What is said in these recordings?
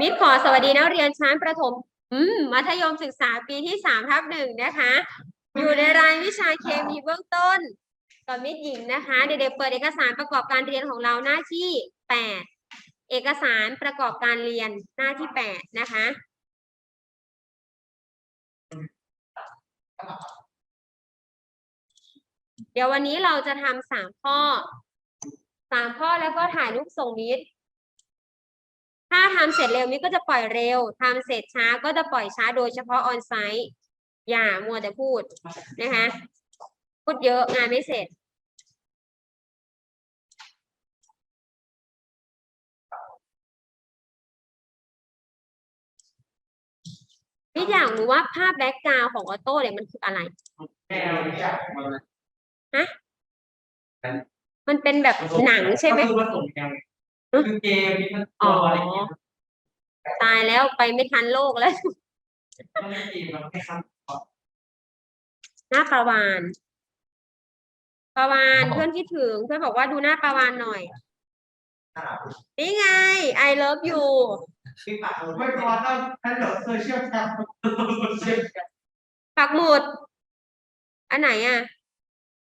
มิตรขอสวัสดีนักเรียนชั้นประถมอืมมัธยมศึกษาปีที่สามทับหนึ่งนะคะ อยู่ในรายวิชาเคมีเบื้องต้นกับมิตรหญิงนะคะ เด็กๆเปิดเอกสารประกอบการเรียนของเราหน้าที่แปดเอกสารประกอบการเรียนหน้าที่แปดนะคะเดี๋ยววันนี้เราจะทำสามข้อสามข้อแล้วก็ถ่ายรูปส่งมิตร ถ้าทำเสร็จเร็วมิตรก็จะปล่อยเร็วทำเสร็จช้าก็จะปล่อยช้าโดยเฉพาะออนไซต์อย่ามัวแต่พูดนะคะ พูดเยอะงานไม่เสร็จพี่อยากรู้ว่าภาพแบ็กกราวของออโต้เนี่ยมันคืออะไรแม่เรารู้จักมันมันเป็นแบบหนังใช่ไหม ก็คือผสมกันคือเกมที่มันอ๋ออะไรอย่างเงี้ยตายแล้วไปไม่ทันโลกแล้วมันไม่ดีมันไม่ครับหน้าปลาวานปลาวานเพื่อนคิดถึง เพื่อนบอกว่าดูหน้าปลาวานหน่อย นี่ไง I love you ที่ปากไม่พอต้องท่านหลบโซเชียลแคมโซเชียลแคมปักหมุด อันไหนอะ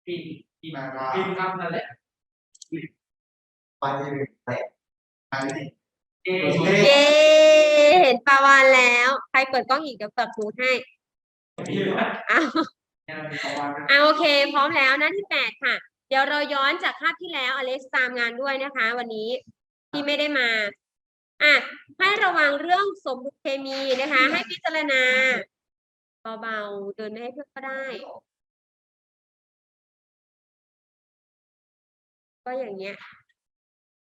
ปีปีมาปีทำนั่นแหละไปเลยแต่ไป เลยเอเย้เห็นปลาวานแล้ว ใครเปิดกล้องอีกเดี๋ยวเปิดหูให้อ้าวอ่าโอเค พร้อมแล้วหน้าที่แปดค่ะ เดี๋ยวเราย้อนจากคาบที่แล้วอเล็กซ์ตามงานด้วยนะคะ วันนี้ที่ไม่ได้มาอะให้ระวังเรื่องสมดุลเคมีนะคะ ให้พิจารณาเบาๆ เดินไม่ให้เพื่อนก็ได้ ก็อย่างเงี้ย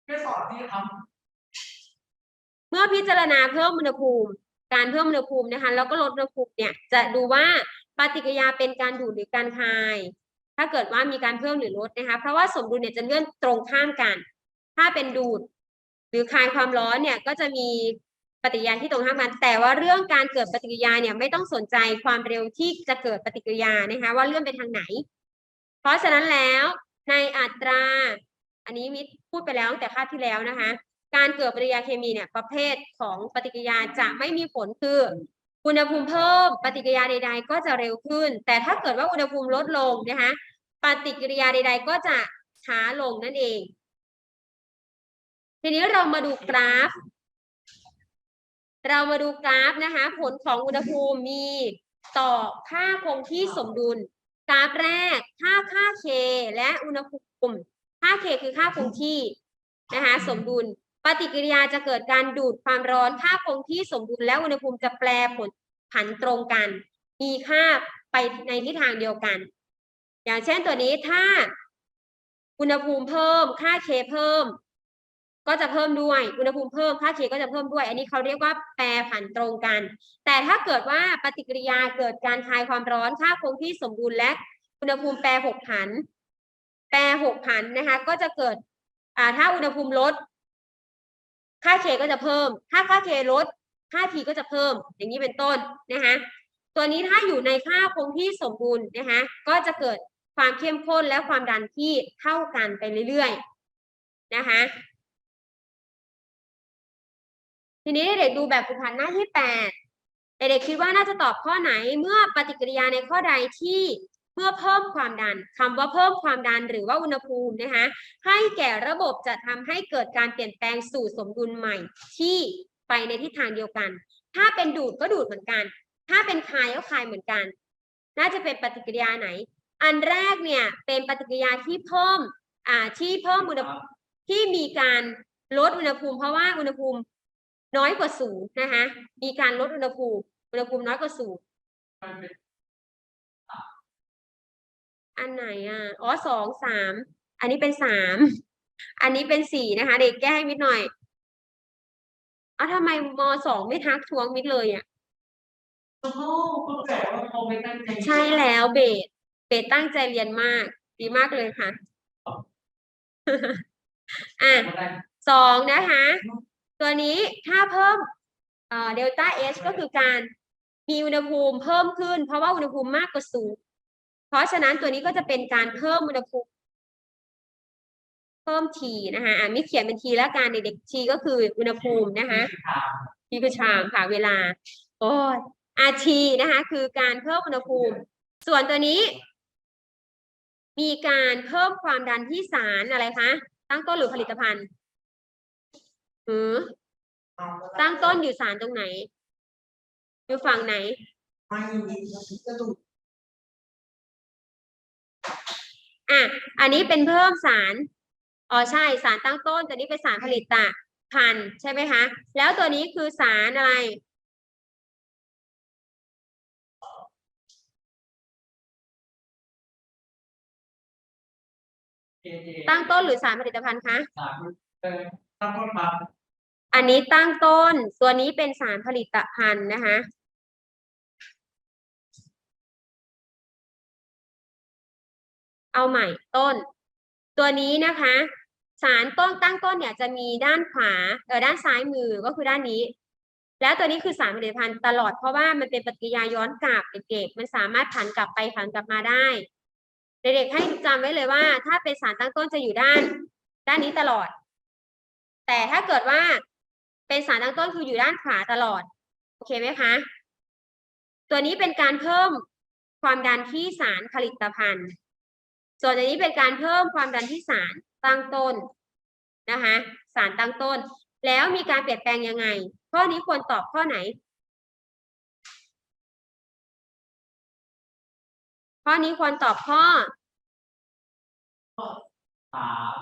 แค่สอนที่ท เมื่อพิจารณาเพิ่มอุณหภูมิ การเพิ่มอุณหภูมินะคะ แล้วก็ลดอุณหภูมิเนี่ยจะดูว่าปฏิกิริยาเป็นการดูดหรือการคาย ถ้าเกิดว่ามีการเพิ่มหรือลดนะคะ เพราะว่าสมดุลเนี่ยจะเลื่อนตรงข้ามกัน ถ้าเป็นดูดหรือคายความร้อนเนี่ยก็จะมีปฏิกิริยาที่ตรงข้ามกันแต่ว่าเรื่องการเกิดปฏิกิริยาเนี่ยไม่ต้องสนใจความเร็วที่จะเกิดปฏิกิริยานะคะ ว่าเลื่อนไปทางไหน เพราะฉะนั้นแล้วในอัตรา อันนี้มิพูดไปแล้วตั้งแต่คาบที่แล้วนะคะ การเกิดปฏิกิริยาเคมีเนี่ยประเภทของปฏิกิริยาจะไม่มีผลคืออุณหภูมิเพิ่มปฏิกิริยาใด ๆ ก็จะเร็วขึ้น แต่ถ้าเกิดว่าอุณหภูมิลดลงนะคะปฏิกิริยาใด ๆ ก็จะช้าลงนั่นเอง ทีนี้เรามาดูกราฟ เรามาดูกราฟนะคะ ผลของอุณหภูมิมีต่อค่าคงที่สมดุล กราฟแรกค่าค่า K และอุณหภูมิค่า K คือค่าคงที่นะคะสมดุล ปฏิกิริยาจะเกิดการดูดความร้อนค่าคงที่สมดุลและอุณหภูมิจะแปรผลผันตรงกัน มีค่าไปในทิศทางเดียวกัน อย่างเช่นตัวนี้ถ้า อุณหภูมิเพิ่ม ค่า K เพิ่ม ก็จะเพิ่มด้วย อุณหภูมิเพิ่ม ค่า K ก็จะเพิ่มด้วย อันนี้เขาเรียกว่าแปรผันตรงกัน แต่ถ้าเกิดว่าปฏิกิริยาเกิดการคายความร้อน ค่าคงที่สมดุลและอุณหภูมิแปรหกผัน แปรหกผันนะคะ ก็จะเกิดถ้าอุณหภูมิลด ค่า K ก็จะเพิ่ม ถ้าค่า K ลด ค่า T ก็จะเพิ่ม อย่างนี้เป็นต้นนะคะตัวนี้ถ้าอยู่ในค่าคงที่สมบูรณ์นะคะก็จะเกิดความเข้มข้นและความดันที่เท่ากันไปเรื่อยๆนะคะทีนี้เด็กดูแบบฝึกหัดหน้าที่แปดเด็กๆคิดว่าน่าจะตอบข้อไหนเมื่อปฏิกิริยาในข้อใดที่ เมื่อเพิ่มความดันคำว่าเพิ่มความดันหรือว่าอุณหภูมินะคะให้แก่ระบบจะทำให้เกิดการเปลี่ยนแปลงสู่สมดุลใหม่ ที่ไปในทิศทางเดียวกัน ถ้าเป็นดูดก็ดูดเหมือนกัน ถ้าเป็นคายก็คายเหมือนกัน น่าจะเป็นปฏิกิริยาไหน อันแรกเนี่ยเป็นปฏิกิริยาที่เพิ่มอ่าที่เพิ่มอุณหภูมิที่มีการลดอุณหภูมิ เพราะว่าอุณหภูมิน้อยกว่าศูนย์นะคะมีการลดอุณหภูมิอุณหภูมิน้อยกว่าศูนย์มันเป็น อันไหนอะอ๋อสองสามอันนี้เป็นสามอันนี้เป็นสี่นะคะ เด็กแก้ให้มิดหน่อยเอาทำไมมสองไม่ทักท้วงมิดเลยอะโอ้โหคุณแต่ว่าเขาไม่ตั้งใจใช่แล้วเบสเบสตั้งใจเรียนมาก ดีมากเลยค่ะ อะไม่ได้สองนะคะ ตัวนี้ถ้าเพิ่มเอ่อเดลต้าเอชก็คือการมีอุณหภูมิเพิ่มขึ้น เพราะว่าอุณหภูมิมากกว่าศูนย์ เพราะฉะนั้นตัวนี้ก็จะเป็นการเพิ่มอุณหภูมิเพิ่มทีนะคะอะมิเขียนเป็นทีแล้วการเด็กๆทีก็คืออุณหภูมินะคะทีคือชามค่ะเวลา โอ้ย RT นะคะ คือการเพิ่มอุณหภูมิ ส่วนตัวนี้ มีการเพิ่มความดันที่สารอะไรคะ ตั้งต้นหรือผลิตภัณฑ์หือตั้งต้นอยู่สารตรงไหน อยู่ฝั่งไหน ไม่มีก็ต้ องอะอันนี้เป็นเพิ่มสารอ๋อใช่สารตั้งต้นตัวนี้เป็นสารผลิตภัณฑ์ใช่ไหมคะ แล้วตัวนี้คือสารอะไรตั้งต้นหรือสารผลิตภัณฑ์คะสามเออตั้งต้นมาอันนี้ตั้งต้น ตัวนี้เป็นสารผลิตภัณฑ์นะคะ เอาใหม่ต้น ตัวนี้นะคะ สารต้นตั้งต้นเนี่ยจะมีด้านขวาเออด้านซ้ายมือก็คือด้านนี้ แล้วตัวนี้คือสารผลิตภัณฑ์ตลอดเพราะว่ามันเป็นปฏิกิริยาย้อนกลับเด็กๆมันสามารถผันกลับไปผันกลับมาได้เด็กๆให้จำไว้เลยว่า ถ้าเป็นสารตั้งต้นจะอยู่ด้าน ด้านนี้ตลอด แต่ถ้าเกิดว่าเป็นสารตั้งต้นคืออยู่ด้านขวาตลอด โอเคไหมคะ ตัวนี้เป็นการเพิ่มความดันที่สารผลิตภัณฑ์ ส่วนอันนี้เป็นการเพิ่มความดันที่สารตั้งต้นนะคะสารตั้งต้น แล้วมีการเปลี่ยนแปลงยังไง ข้อนี้ควรตอบข้อไหน ข้อนี้ควรตอบข้อสาม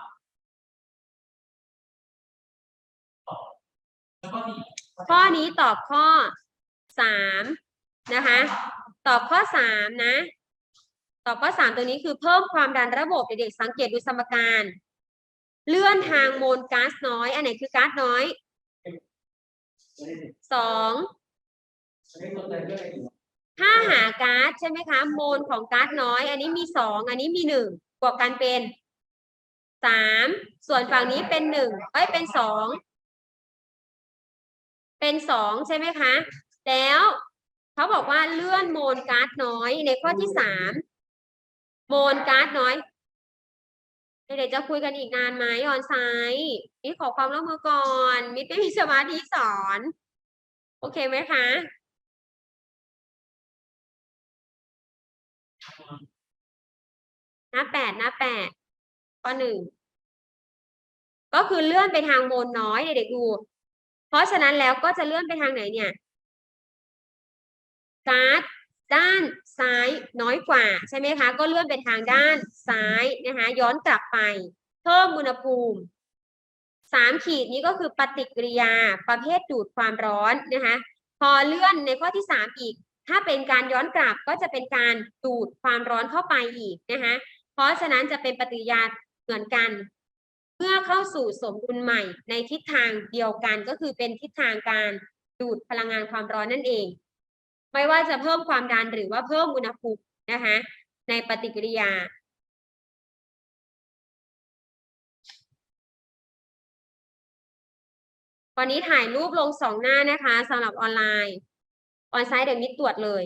ข้อนี้ตอบข้อสามนะคะ ตอบข้อสามนะ ตอข้อสามตัวนี้คือเพิ่มความดันระบบเด็กๆสังเกตดูสมการ เลื่อนทางโมลก๊าซน้อย อันไหนคือก๊าซน้อยสองถ้าหาก๊าซใช่ไหมคะ โมลของก๊าซน้อย อันนี้มีสองอันนี้มีหนึ่งบวกกันเป็นสามส่วนฝั่งนี้เป็นหนึ่งเอ้ยเป็นสองเป็นสองใช่ไหมคะ แล้วเขาบอกว่าเลื่อนโมลก๊าซน้อยในข้อที่สาม โมลก๊าซน้อยเดี๋ยวจะคุยกันอีกนานไหมออนไซต์นี่ขอความร่วมมือก่อนมิตรไม่มีสมาธิสอน โอเคไหมคะหน้าแปดหน้าแปดข้อหนึ่งก็คือเลื่อนไปทางโมลน้อยเด็กๆดู เพราะฉะนั้นแล้วก็จะเลื่อนไปทางไหนเนี่ยการ์ด ด้านซ้ายน้อยกว่าใช่ไหมคะ ก็เลื่อนไปทางด้านซ้ายนะคะ ย้อนกลับไป เพิ่มอุณหภูมิสามขีดนี้ก็คือปฏิกิริยาประเภทดูดความร้อนนะคะ พอเลื่อนในข้อที่สามอีก ถ้าเป็นการย้อนกลับก็จะเป็นการดูดความร้อนเข้าไปอีกนะคะ เพราะฉะนั้นจะเป็นปฏิกิริยาเหมือนกัน เมื่อเข้าสู่สมดุลใหม่ในทิศทางเดียวกันก็คือเป็นทิศทางการดูดพลังงานความร้อนนั่นเอง ไม่ว่าจะเพิ่มความดันหรือว่าเพิ่มอุณหภูมินะคะในปฏิกิริยาวันนี้ถ่ายรูปลงสองหน้านะคะสำหรับออนไลน์ ออนไซต์เดี๋ยวมิดตรวจเลย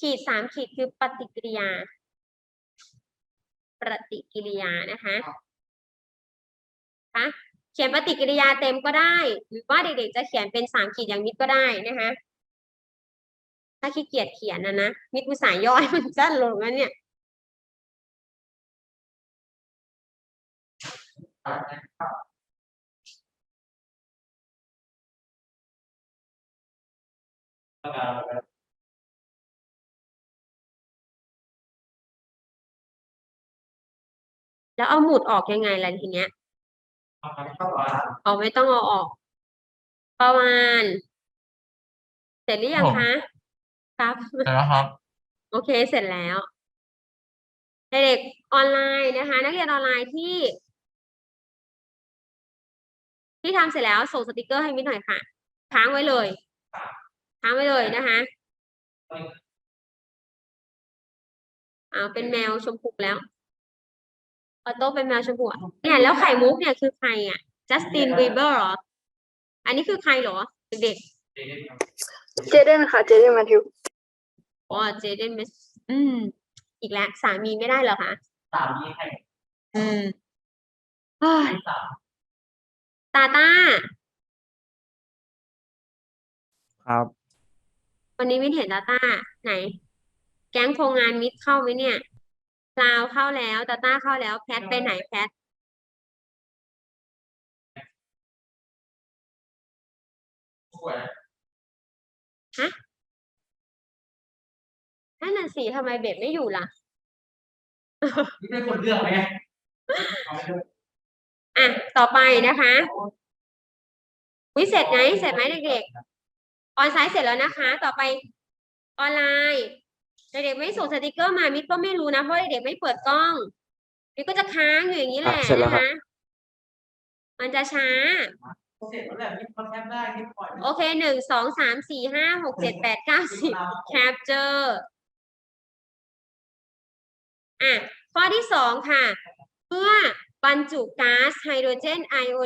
ขีดสามขีดคือปฏิกิริยา ปฏิกิริยานะคะคะเขียนปฏิกิริยาเต็มก็ได้ หรือว่าเด็กๆจะเขียนเป็นสามขีดอย่างมิดก็ได้นะคะถ้าขี้เกียจเขียนนะนะมิดอุตส่าห์ย่อยมันสั้นลงแล้วเนี่ยประกา แล้วเอาหมุดออกยังไงล่ะทีเนี้ยประกาศเข้ามาเอาไม่ต้องเอาออก ประมาณ เสร็จหรือยังผมคะ ครับ เสร็จแล้วครับ โอเค เสร็จแล้ว เด็กๆออนไลน์นะคะ นักเรียนออนไลน์ที่ ที่ทำเสร็จแล้วส่งสติกเกอร์ให้มิดหน่อยค่ะค้างไว้เลยค้างไว้เลยนะคะเอาเป็นแมวชมพูแล้ว ออโต้เป็นแมวชมพูอะเนี่ยแล้วไข่มุกเนี่ยคือใครอะจัสตินบีเบอร์เหรอ อันนี้คือใครเหรอ เด็กเจเดนค่ะเจเดนมาทิวๆอ๋อเจเดนเมสอืม อีกแล้วสามีไม่ได้เหรอคะสามนี้ให้อืมเฮ้ยให้สามตาต้าครับ วันนี้มินเห็นตาต้าไหน แก๊งโครงงานมิดเข้าไหมเนี่ย พลาวเข้าแล้วตาต้าเข้าแล้วแพทไปไหนแพทสวยนั่นน่ะสิทำไมเบ็ดไม่อยู่ล่ะนี่เป็นคนเลือกไหมเอาไปด้วยอะ ต่อไปนะคะวิเสร็จไหมเสร็จไหมเด็กๆ ออนไซต์เสร็จแล้วนะคะ ต่อไปออนไลน์ เด็กๆไม่ส่งสติกเกอร์มามิดก็ไม่รู้นะเพราะเด็กๆไม่เปิดกล้องมิดก็จะค้างอยู่อย่างนี้แหละอะเสร็จแล้วนะครัคะบ มันจะช้า เสร็จแล้วแหละมีคอนแทคได้มีปล่อยโอเคหนึ่งสองสามสี่ห้าหกเจ็ดแปดเก้าสิบ capture อะข้อที่สองค่ะ เพื่อบรรจุก๊าซไฮโดรเจนไอโอ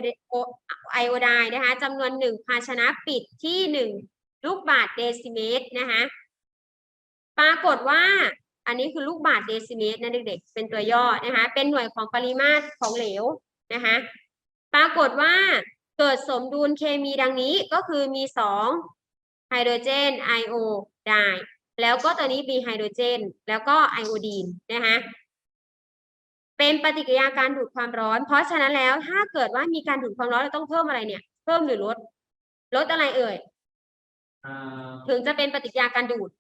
ไอโอไดนะคะจำนวนหนึ่งภาชนะปิดที่หนึ่งลูกบาทเดซิเมตรนะคะ ปรากฏว่าอันนี้คือลูกบาทเดซิเมตรนะเด็กๆ เป็นตัวย่อนะคะ เป็นหน่วยของปริมาตรของเหลวนะคะ ปรากฏว่าเกิดสมดุลเคมีดังนี้ก็คือมีสองไฮโดรเจนไอโอไดแล้วก็ตัวนี้มีไฮโดรเจน แล้วก็ไอโอดีนนะคะเป็นปฏิกิริยาการดูดความร้อน เพราะฉะนั้นแล้วถ้าเกิดว่ามีการดูดความร้อนเราต้องเพิ่มอะไรเนี่ย เพิ่มหรือลด ลดอะไรเอ่ยอ่าถึงจะเป็นปฏิกิริยาการดูด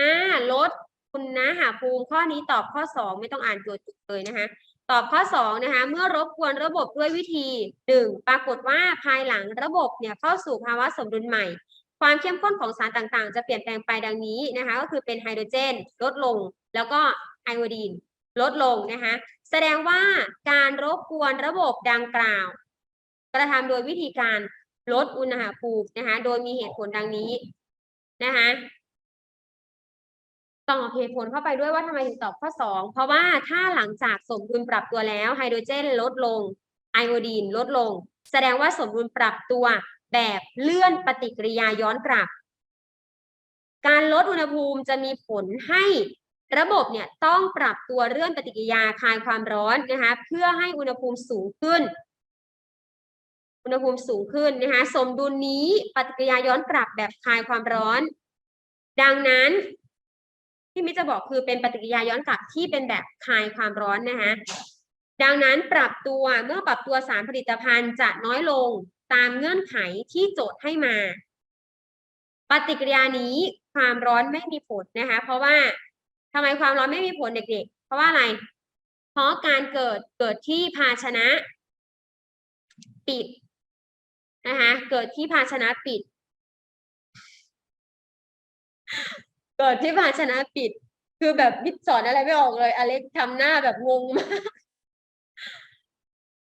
อ่าลดคุณนะหาภูมิข้อนี้ตอบข้อสองไม่ต้องอ่านโจทย์เลยนะคะตอบข้อสองนะคะเมื่อรบกวนระบบด้วยวิธีหนึ่งปรากฏว่าภายหลังระบบเนี่ยเข้าสู่ภาวะสมดุลใหม่ ความเข้มข้นของสารต่างๆ จะเปลี่ยนแปลงไปดังนี้นะคะก็คือเป็นไฮโดรเจน ลดลง แล้วก็ไอโอดีนลดลงนะคะแสดงว่าการรบกวนระบบดังกล่าว กระทำโดยวิธีการลดอุณหภูมินะคะโดยมีเหตุผลดังนี้นะคะ ต้องเอาเหตุผลเข้าไปด้วยว่าทำไมถึงตอบข้อสองเพราะว่าถ้าหลังจากสมดุลปรับตัวแล้วไฮโดรเจนลดลงไอโอดีนลดลง แสดงว่าสมดุลปรับตัวแบบเลื่อนปฏิกิริยาย้อนกลับ การลดอุณหภูมิจะมีผลให้ระบบเนี่ยต้องปรับตัวเลื่อนปฏิกิริยาคลายความร้อนนะคะเพื่อให้อุณหภูมิสูงขึ้น อุณหภูมิสูงขึ้นนะคะสมดุลนี้ปฏิกิริยาย้อนกลับแบบคลายความร้อน ดังนั้น ที่มิจะบอกคือเป็นปฏิกิริยาย้อนกลับที่เป็นแบบคลายความร้อนนะคะดังนั้นปรับตัวเมื่อปรับตัวสารผลิตภัณฑ์จะน้อยลงตามเงื่อนไขที่โจทย์ให้มา ปฏิกิริยานี้ความร้อนไม่มีผลนะคะ เพราะว่าทำไมความร้อนไม่มีผลเด็กๆ เพราะว่าอะไร เพราะการเกิดเกิดที่ภาชนะ ปิดนะคะเกิดที่ภาชนะปิด เกิดที่ภาชนะปิด คือแบบวิทย์สอนอะไรไม่ออกเลย อเล็กทำหน้าแบบงงมาก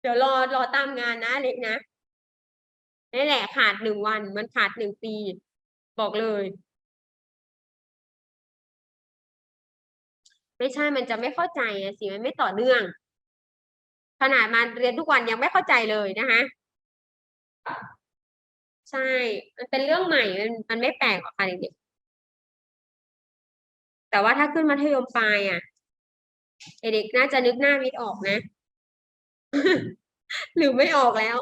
เดี๋ยวรอรอตามงานนะอเล็กนะนี่แหละขาดหนึ่งวัน มันขาดหนึ่งปี บอกเลย ไม่ใช่มันจะไม่เข้าใจสิมันไม่ต่อเนื่อง ขนาดมาเรียนทุกวันยังไม่เข้าใจเลยนะคะใช่ มันเป็นเรื่องใหม่ มันมันไม่แปลกหรอกค่ะเด็ก แต่ว่าถ้าขึ้นมัธยมปลายอะเด็กๆน่าจะนึกหน้ามิดออกนะ หรือไม่ออกแล้ว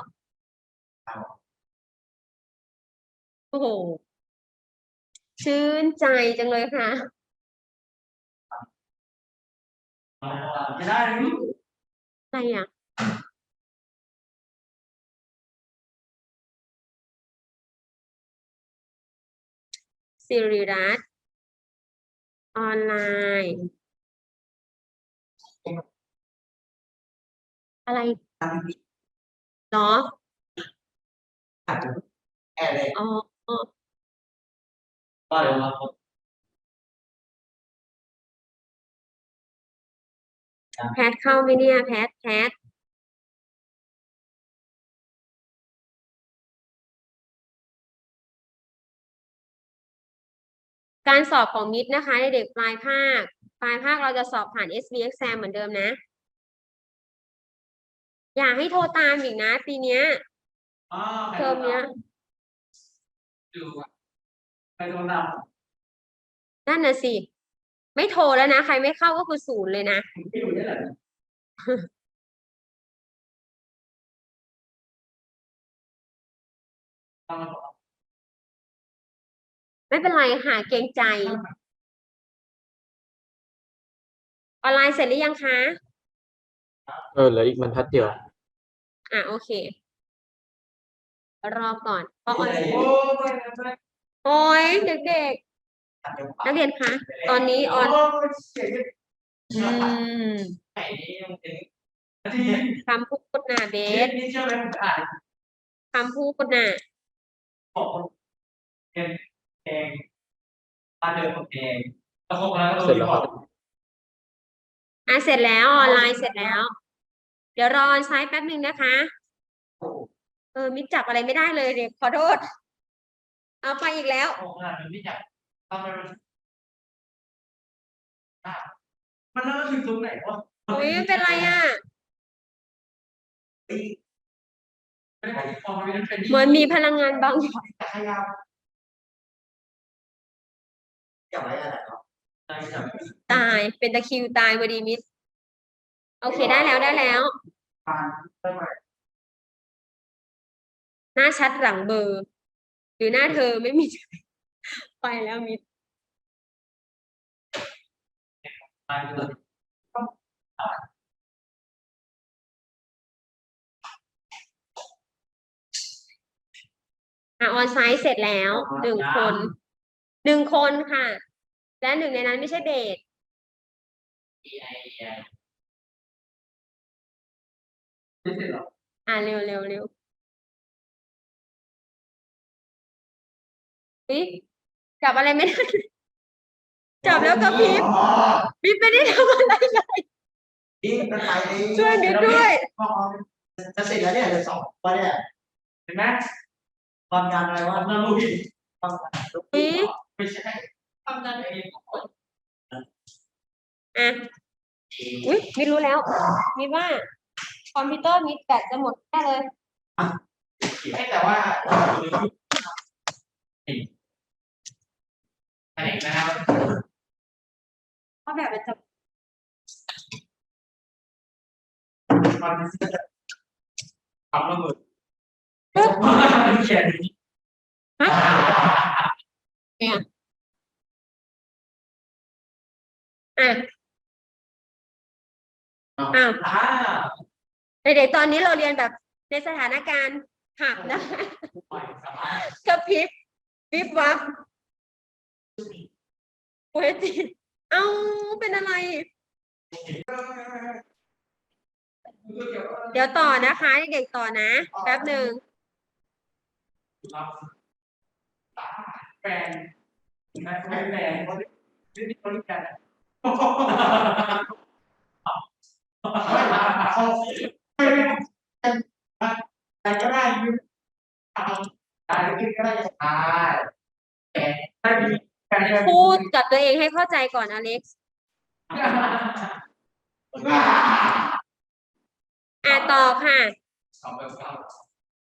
โอ้โห ชื่นใจจังเลยค่ะอ่าจะได้ไหมอะไรอะสิริรัตน์ ออนไลน์ อะไรตามที่เนาะอาจจะแอร์เลยอ๋อก็เดี๋ยวมาแพทเข้าไหมเนี่ย แพทแพท การสอบของมิดนะคะในเด็กปลายภาค ปลายภาคเราจะสอบผ่าน SB exam เหมือนเดิมนะ อย่าให้โทรตามอีกนะ ปีเนี้ยอ๋อเทอมเนี้ยดูอะใครโดนนนั่นน่ะสิ ไม่โทรแล้วนะ ใครไม่เข้าก็คือศูนย์เลยนะำไม่ดูได้แหละทำมาต่อ ไม่เป็นไรค่ะเกรงใจ ออนไลน์เสร็จหรือยังคะเออเหลืออีกบรรทัดเดียว อะโอเค รอก่อนเพราะออนโอ้ไม่ไม่โอ้ยเด็กๆนักเรียนคะตอนนี้ออนโอ้เสียงอืมไหนนี่มันเป็นที่คำพูดน่ะเบเบสสนี่เชื่อไหมผมอ่านคำพูดน่ะของ เองเองบ้านเดิมของเองแล้วคงแล้วเสร็จแล้วครับอะเสร็จแล้วออนไลน์เสร็จแล้ว เดี๋ยวรอออนไซต์แป๊บหนึ่งนะคะ เออมิดจับอะไรไม่ได้เลยเด็กขอโทษ เอาไปอีกแล้วของงานมันไม่อยากทำไมมันอะมันเริ่มถึงตรงไหนวะอุ้ยไม่เป็นไรอะ ไม่ได้พอมันเป็นเป็นเหมือนมีพลังงานบางอย่างแต่ขยับอ ย่าไว้อะไรครับใช่ครับตายเป็นตะคริวตายพอดีมิดโอเคได้แล้วได้แล้วผ่านได้ไหมหน้าชัดหลังเบลอร์ หรือหน้าเธอไม่มี ไปแล้วมิดผ่านเลยอะออนไซต์เสร็จแล้วหนึ่งคน หนึ่งคนค่ะ และหนึ่งในนั้นไม่ใช่เบสไอไม่เสร็จหรออะเร็วเร็วเร็วเฮ้ยจับอะไรไม่ได้ จับแล้วกระพริบมิดไม่ได้ทำอะไรเลยนี่มันไปเองช่วยมิดด้วยจะเสร็จแล้วเนี่ยเหลือสองวันเนี่ยเห็นไหมทำงานอะไรวะทำงานลูกพี่ทำงานเฮ้ยไม่ใช่ทำงานเองทุกคนอะอุ้ยมิดรู้แล้วมิดว่า คอมพิวเตอร์มิดแบตจะหมดแน่เลยแต่ว่าอันนี้นะครับเพราะแบบมันจะมันทำระเบิดปึ๊บเขียนฮะ เนี่ยอะอ้าวอ่าเด็กๆตอนนี้เราเรียนแบบในสถานการณ์หักนะปล่อยสบายกระพริบวิบวับโอ้ยจิเอ้าเป็นอะไร เดี๋ยวต่อนะคะ เด็กๆต่อนะ แป๊บหนึ่ง แฟนแฟนแฟนแฟนนี่นี่เขาเรียกกันเขาแต่ก็ได้ยืมเอาแต่กินก็ได้ตายแต่ได้มีแฟนพูดกับตัวเองให้เข้าใจก่อนอเล็กซ์อะต่อค่ะสองแบบเก้า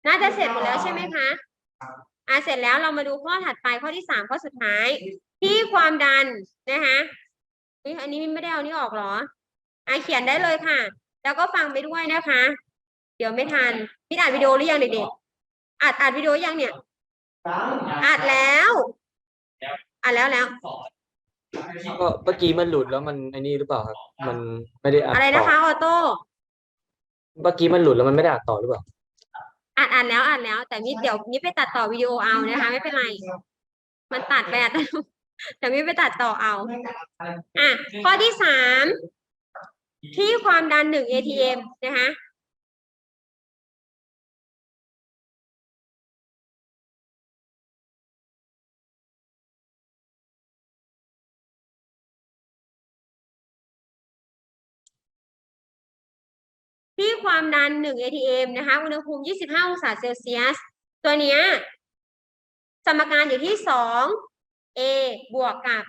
น่าจะเสร็จหมดแล้วใช่ไหมคะ อะเสร็จแล้วเรามาดูข้อถัดไปข้อที่สามข้อสุดท้าย ที่ความดันนะคะนี่อันนี้ไม่ได้เอานี่ออกเหรออะเขียนได้เลยค่ะ แล้วก็ฟังไปด้วยนะคะ เดี๋ยวไม่ทันพี่อ่านวิดีโอหรือยังเด็กๆอัดอัดวิดีโอยังเนี่ยอัดแล้วอัดแล้วแล้วสองก็เมื่อกี้มันหลุดแล้วมันไอ้นี่หรือเปล่าครับ มันไม่ได้อัดอะไรต่นะคะอออโต้เมื่อกี้มันหลุดแล้วมันไม่ได้อัดต่อหรือเปล่า อัดอัดแล้วอัดแล้ว แต่มิดเดี๋ยวมิดไปตัดต่อวิดีโอเอานะคะ ไม่เป็นไร มันตัดไปอัตโนมัติแต่มิดไปตัดต่อเอาอะข้อที่สามที่ความดันหนึ่ง ATM นะคะ ที่ความดัน 1 ATM นะคะ อุณหภูมิ 25 องศาเซลเซียส ตัวเนี้ยสมการอยู่ที่ 2 A บวกกับ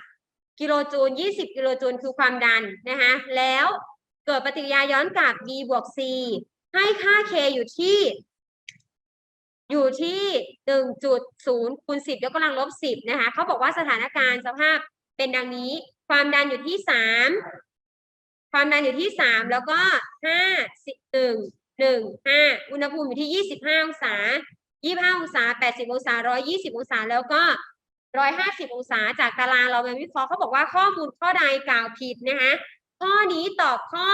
กิโลจูล 20 กิโลจูลคือความดันนะคะ แล้วเกิดปฏิกิริยาย้อนกลับ B บวก C ให้ค่า K อยู่ที่ อยู่ที่หนึ่งจุดศูนย์คูณสิบยกกำลังลบสิบนะคะ เขาบอกว่าสถานการณ์สภาพเป็นดังนี้ ความดันอยู่ที่สาม ความดันอยู่ที่สามแล้วก็ห้าสิบหนึ่งหนึ่งห้าอุณหภูมิอยู่ที่ยี่สิบห้าองศายี่ห้าองศาแปดสิบองศาร้อยยี่สิบองศา แล้วก็ร้อยห้าสิบองศา จากตารางเรามาวิเคราะห์เขาบอกว่าข้อมูลข้อใดกล่าวผิดนะคะข้อนี้ตอบข้อ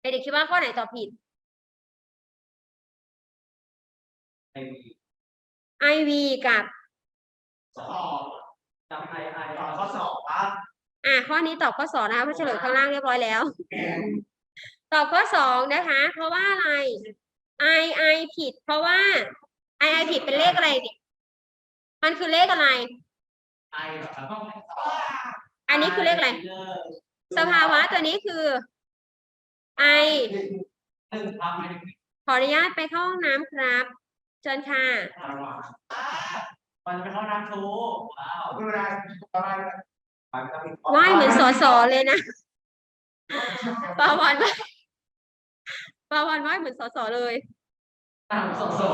เด็กๆคิดว่าข้อไหนตอบผิด IV กับสอบจำไอไอตอนข้อสอบครับ อะข้อนี้ตอบข้อสองนะคะเพราะเฉลยข้างล่างเรียบร้อยแล้ว ตอบข้อสองนะคะ เพราะว่าอะไร I I ผิด เพราะว่า I I ผิดเป็นเลขอะไรเนี่ยมันคือเลขอะไร ไอแบบต้องอันนี้คือเลขอะไร สภาวะตัวนี้คือ I หนึ่งทำให้ขออนุญาตไปเข้าห้องน้ำครับ เชิญค่ะตาหวานมันเป็นห้องน้ำโชว์ว้าว ดูได้ ว่ายเหมือนสอสอเลยนะปาวันว่ายปาวันว่ายเหมือนสอสอเลยตามสดสด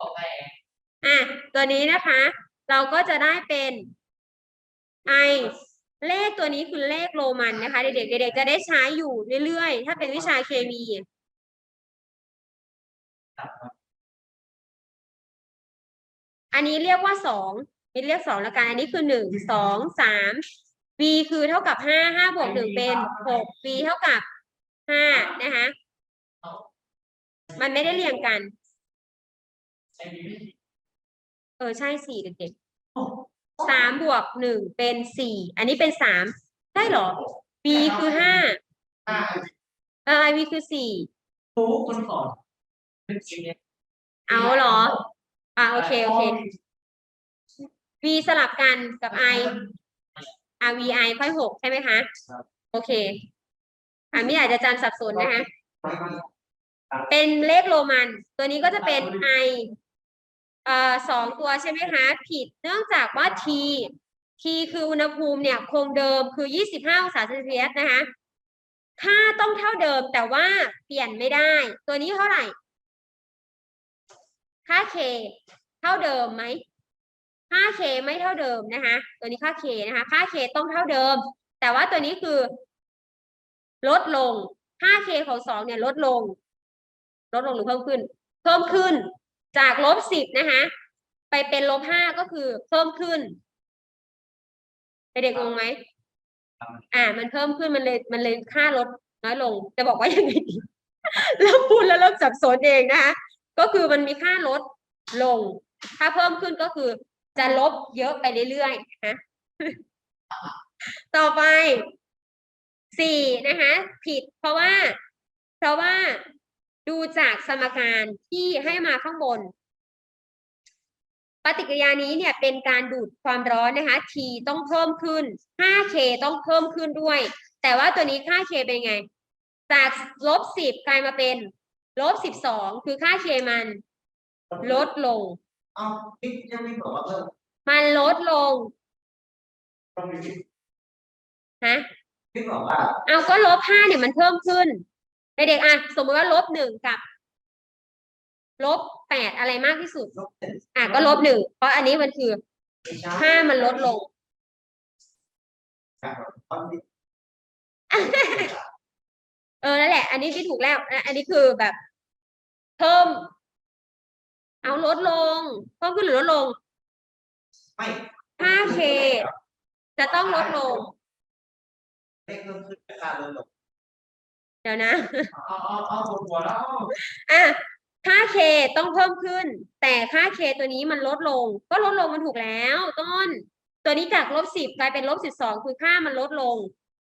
ตกแต่อะตัวนี้นะคะ เราก็จะได้เป็น I เลขตัวนี้คือเลขโรมันนะคะ เด็กๆเด็กๆจะได้ใช้อยู่เรื่อยๆ ถ้าเป็นวิชาเคมีอันนี้เรียกว่าสอง นี่เรียกสองแล้วกันอันนี้คือหนึ่งสองสาม v คือเท่ากับห้าห้าบวกหนึ่งเป็นหก v เท่ากับห้านะคะมันไม่ได้เรียงกันไอ้นี่เออใช่สี่เด็กๆสามบวกหนึ่งเป็นสี่อันนี้เป็นสามได้เหรอ b คือห้าเออ v คือสี่ทุกคนสอนเป็นจริงเนี่ยเอาเหรอ อ่าโอเคโอเค v สลับกันกับ i r v i ค่อยหกใช่ไหมคะโอเคอ่าม่อาจจะจำสับสนนะคะ เป็นเลขโรมัน ตัวนี้ก็จะเป็น i เอ่อสองตัวใช่ไหมคะ ผิดเนื่องจากว่า t t คืออุณหภูมิเนี่ยคงเดิมคือ 25 องศาเซลเซียสนะคะ ค่าต้องเท่าเดิมแต่ว่าเปลี่ยนไม่ได้ ตัวนี้เท่าไหร่ ค่า k เท่าเดิมไหม ค่า k ไม่เท่าเดิมนะคะ ตัวนี้ค่า k นะคะ ค่า k ต้องเท่าเดิม แต่ว่าตัวนี้คือ ลดลงค่า k ของสองเนี่ยลดลง ลดลงหรือเพิ่มขึ้น เพิ่มขึ้น จากลบสิบนะคะ ไปเป็นลบห้าก็คือเพิ่มขึ้นเด็กๆงงไหม อ่า มันเพิ่มขึ้น มันเลย มันเลยค่าลดน้อยลง จะบอกว่ายังไงดีเริ่มพูดแล้วเริ่มสับสนเองนะคะ ก็คือมันมีค่าลดลง ถ้าเพิ่มขึ้นก็คือ จะลบเยอะไปเรื่อยๆนะคะต่อไปสี่นะคะ ผิดเพราะว่า เพราะว่าดูจากสมการที่ให้มาข้างบน ปฏิกิริยานี้เนี่ยเป็นการดูดความร้อนนะคะ T ต้องเพิ่มขึ้น 5K ต้องเพิ่มขึ้นด้วย แต่ว่าตัวนี้ค่า K เป็นไง จากลบสิบกลายมาเป็นลบสิบสองคือค่า K มัน ลดลง เอาพี่ยังไม่บอกว่าเพิ่มมันลดลงต้องมีฮะพี่บอกว่าเอาก็ลบห้าเนี่ยมันเพิ่มขึ้นเด็กๆอะสมมติว่าลบหนึ่งกับ ลบแปดอะไรมากที่สุด ลบเจ็ดอะก็ลบหนึ่งเพราะอันนี้มันคือไม่ใช่ห้ามันลดลงตอนนี้เออนั่นแหละ อันนี้ที่ถูกแล้วอะอันนี้คือแบบ เพิ่ม เอาลดลงเพิ่มขึ้นหรือลดลง ไม่ 5K จะต้องลดลง เลขเพิ่มขึ้นราคาลดลงเดี๋ยวนะ เอาเอาเอาปวดหัวแล้วอะ ค่า K ต้องเพิ่มขึ้น แต่ค่า K ตัวนี้มันลดลง ก็ลดลงมันถูกแล้ว ต้น ตัวนี้จากลบสิบกลายเป็นลบสิบสองคือค่ามันลดลง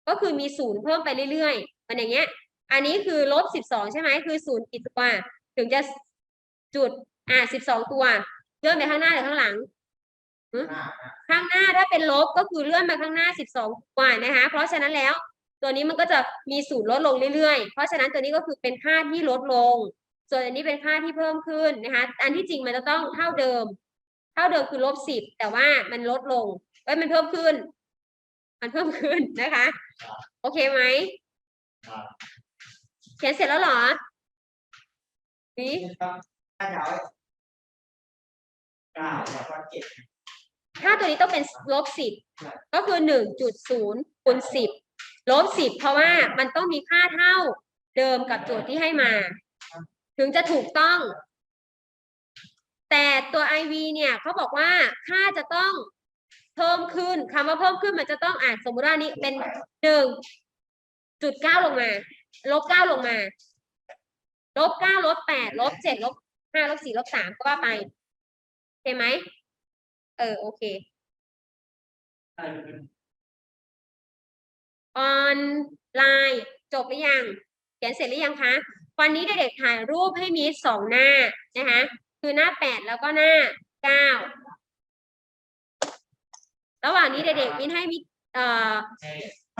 ก็คือมีศูนย์เพิ่มไปเรื่อยๆมันอย่างเงี้ย อันนี้คือลบสิบสองใช่ไหมคือศูนย์กี่ตัวถึงจะจุด อะสิบสองตัวเลื่อนไปข้างหน้าหรือข้างหลังหน้าข้างหน้าถ้าเป็นลบก็คือเลื่อนไปข้างหน้าสิบสองกว่านะคะ เพราะฉะนั้นแล้ว ตัวนี้มันก็จะมีสูตรลดลงเรื่อยๆ เพราะฉะนั้นตัวนี้ก็คือเป็นค่าที่ลดลง ส่วนอันนี้เป็นค่าที่เพิ่มขึ้นนะคะ อันที่จริงมันจะต้องเท่าเดิม เท่าเดิมคือลบสิบแต่ว่ามันลดลงเอ้ยมันเพิ่มขึ้น มันเพิ่มขึ้นนะคะ โอเคไหมเขียนเสร็จแล้วเหรอวิถ้าจะเอาเก้าแล้วก็เจ็ดค่าตัวนี้ต้องเป็นลบสิบก็คือหนึ่งจุดศูนย์คูณสิบลบสิบเพราะว่ามันต้องมีค่าเท่าเดิมกับโจทย์ที่ให้มา ถึงจะถูกต้อง แต่ตัว IV เนี่ยเขาบอกว่าค่าจะต้องเพิ่มขึ้นคำว่าเพิ่มขึ้นมันจะต้องอ่านสมมติว่านี้เป็นหนึ่งจุดเก้าลงมาลบเก้าลงมาลบเก้าลบแปดลบเจ็ดลบ ห้าลบสี่ลบสามก็ว่าไปโอเคไหมเออโอเค ออนไลน์จบหรือยังเขียนเสร็จหรือยังคะ วันนี้เด็กๆถ่ายรูปให้มีสองหน้านะคะคือหน้าแปดแล้วก็หน้าเก้าระหว่างนี้เด็กๆมินให้มิเอ่อ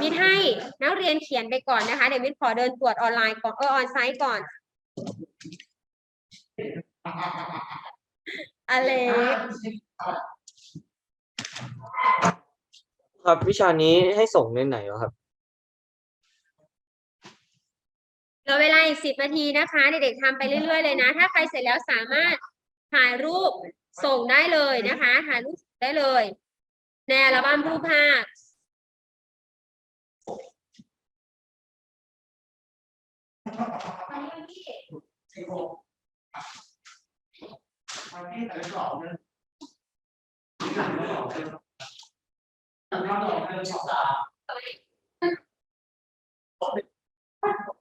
มินให้นักเรียนเขียนไปก่อนนะคะเดี๋ยวมินขอเดินตรวจออนไลน์ก่อนเออออนไซต์ก่อน อเล็กครับวิชานี้ให้ส่งในไหนวะครับ เหลือเวลาอีกสิบนาทีนะคะ เด็กๆทำไปเรื่อยๆเลยนะ ถ้าใครเสร็จแล้วสามารถถ่ายรูปส่งได้เลยนะคะถ่ายรูปได้เลยในอัลบั้มรูปภาพสิ บหกวันนี้แต่ละสองเนี่ยหลั